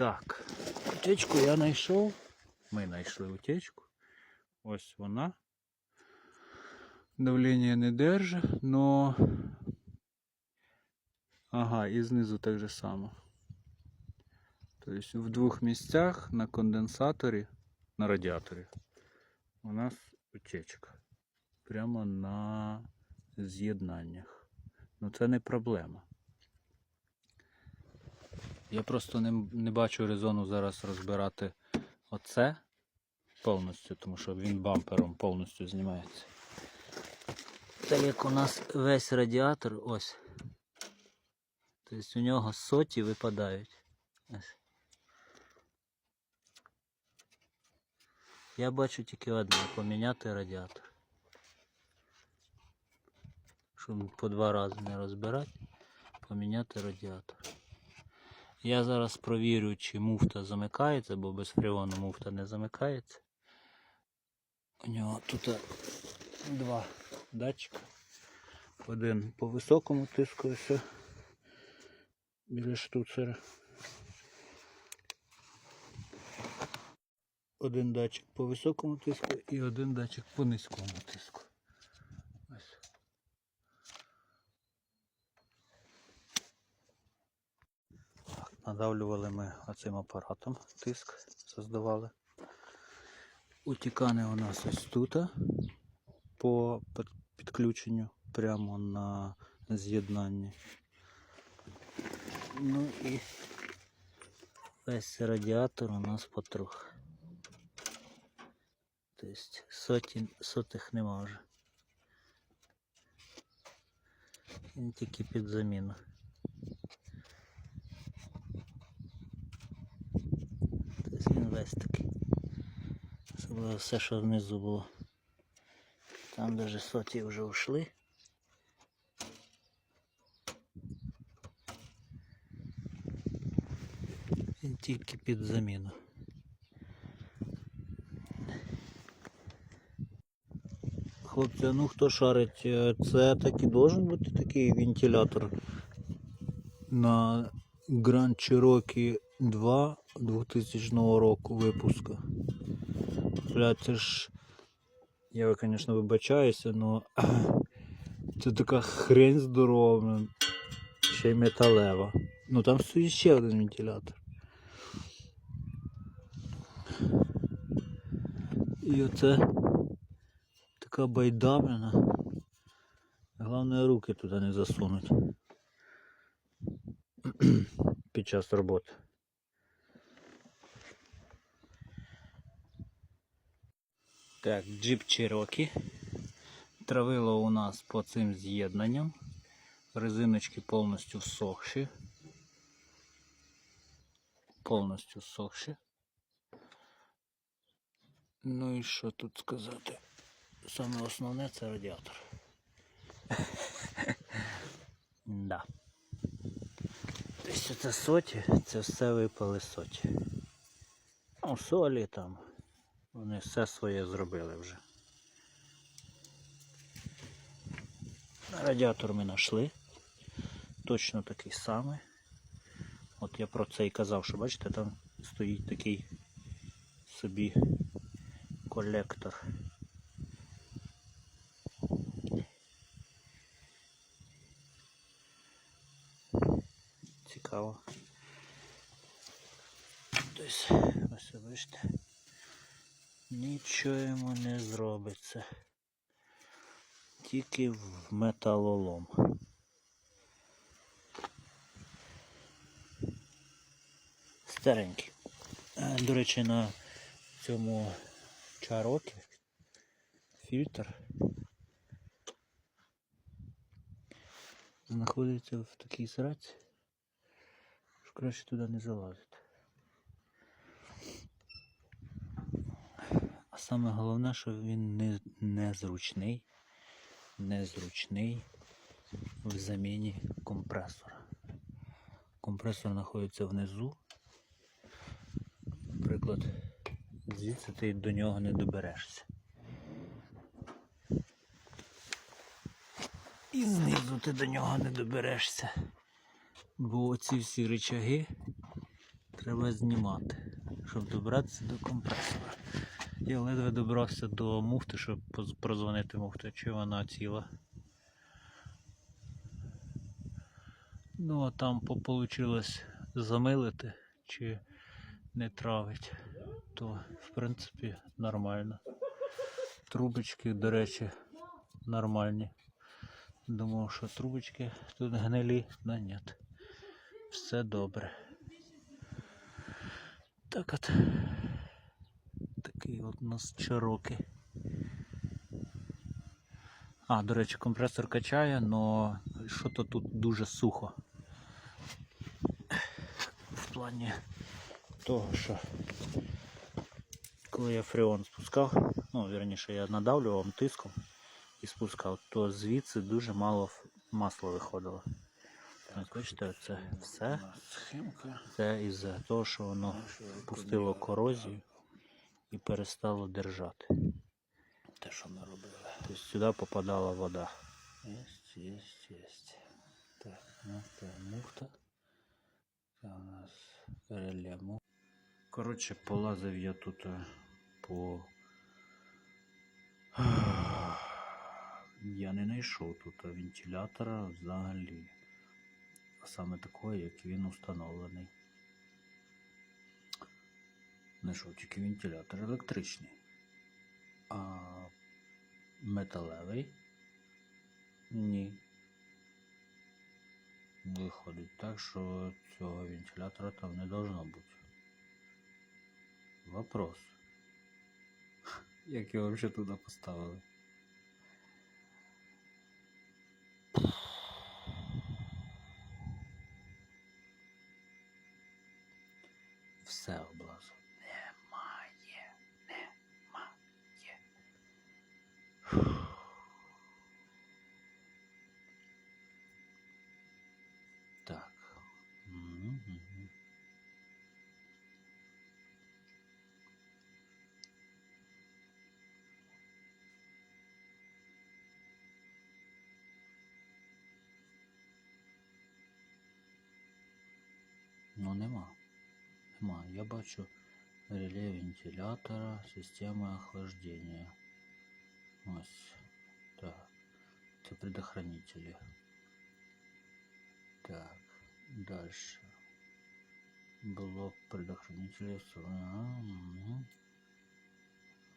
Так, утечку я знайшов. Ми знайшли утечку. Ось вона. Давлення не держить, но. Ага, і знизу так же само. Тобто в двох місцях на конденсаторі, на радіаторі, у нас утечка. Прямо на з'єднаннях. Ну це не проблема. Я просто не, не бачу резону зараз розбирати оце повністю, тому що він бампером повністю знімається. Так як у нас весь радіатор ось. Тобто у нього соті випадають. Ось. Я бачу тільки одне поміняти радіатор. Щоб по два рази не розбирати, поміняти радіатор. Я зараз провірю, чи муфта замикається, бо без фреону муфта не замикається. У нього тут два датчика. Один по високому тиску ось біля штуцера. Один датчик по високому тиску і один датчик по низькому тиску. Надавлювали ми оцим апаратом тиск, создавали. Утікани у нас ось тут по підключенню прямо на з'єднанні. Ну і весь радіатор у нас потрохи. Тобто сотень, сотих нема вже. Він тільки під заміну. Він. Особливо все, що внизу було. Там даже соті вже ушли. Він тільки під заміну. Хлопці, ну хто шарить, е, це так і должен бути такий вентилятор на Grand Cherokee 2 2000 року випуску. Бля, це ж. Я, звісно, вибачаюся, але це така хрень здорова, ще й металева. Ну там стоїть ще один вентилятор. І оце така байдабрина. Головне руки туди не засунуть під час роботи. Так, джип Cherokee. Травило у нас по цим з'єднанням. Резиночки повністю всохші. Повністю всохші. Ну і що тут сказати? Саме основне це радіатор. да. Тобто це соті, це все випали соті. Ну, солі там. Вони все своє зробили вже. Радіатор ми знайшли. Точно такий самий. От я про це і казав, що бачите, там стоїть такий собі колектор. Цікаво. Тобто, ось бачите. Нічого йому не зробиться. Тільки в металолом. Старенький. До речі, на цьому чарокі фільтр знаходиться в такій сраці, що краще туди не залазити. Саме головне, що він не, незручний, незручний в заміні компресора. Компресор знаходиться внизу. Наприклад, звідси ти до нього не доберешся. І знизу ти до нього не доберешся. Бо оці всі рычаги треба знімати, щоб добратися до компресора. Я ледве добрався до муфти, щоб прозвонити муфти, чи вона ціла. Ну, а там получилось замилити чи не травить, то в принципі нормально. Трубочки, до речі, нормальні. Думав, що трубочки тут гнилі, но ні. Все добре. Так от. От у нас чароки. А, до речі, компресор качає, але що-то тут дуже сухо. В плані того, що коли я фреон спускав, ну, вірніше, я надавлював тиском і спускав, то звідси дуже мало масла виходило. Ось бачите, це все. Це із-за того, що воно пустило корозію і перестало держати. Те, що ми робили. Тобто сюди попадала вода. Єсть, єсть, єсть. Так, ну це муфта. Це у нас реле муфта. Коротше, полазив я тут е, по. Я не знайшов тут вентилятора взагалі. Саме такого, як він установлений. Знайшов тільки вентилятор електричний. А металевий? Ні. Виходить так, що цього вентилятора там не должно бути. Вопрос. Як його взагалі туди поставили? Нема. Нема. Я бачу реле вентилятора, система охлаждения. Ось. Так. Це предохранители. Так. Дальше. Блок предохранителей. Ага, мгм.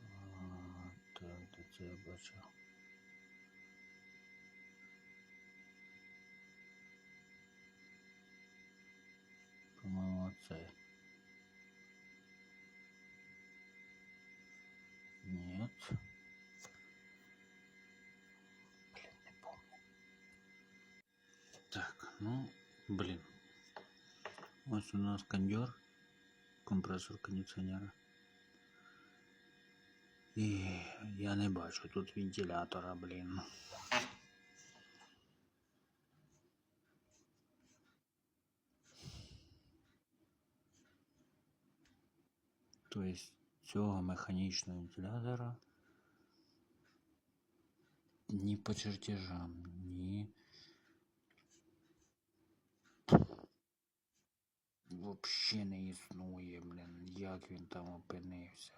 А, Так, де я бачу. По-моєму, оцей. Нет. Блин, не помню. Так, ну, блин. Ось у нас кондер, компресор кондиціонера. І я не бачу тут вентилятора, блін. Тобто цього механічного вентилятора ні по чертежам, ні. Вообще не існує, блін. Як він там опинився,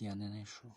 Я не знайшов.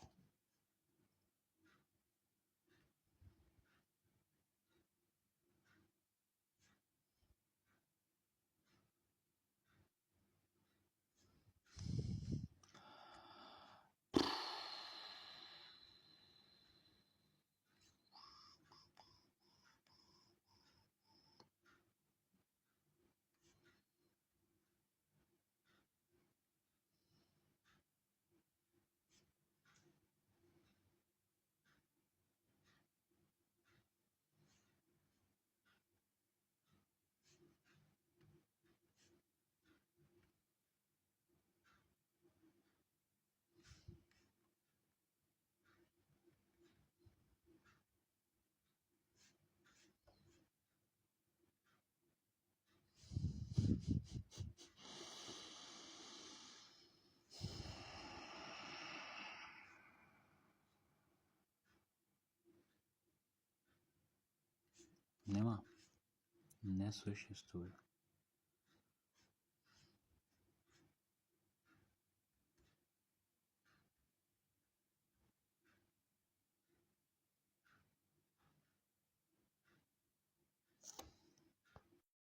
Нема. Не существує.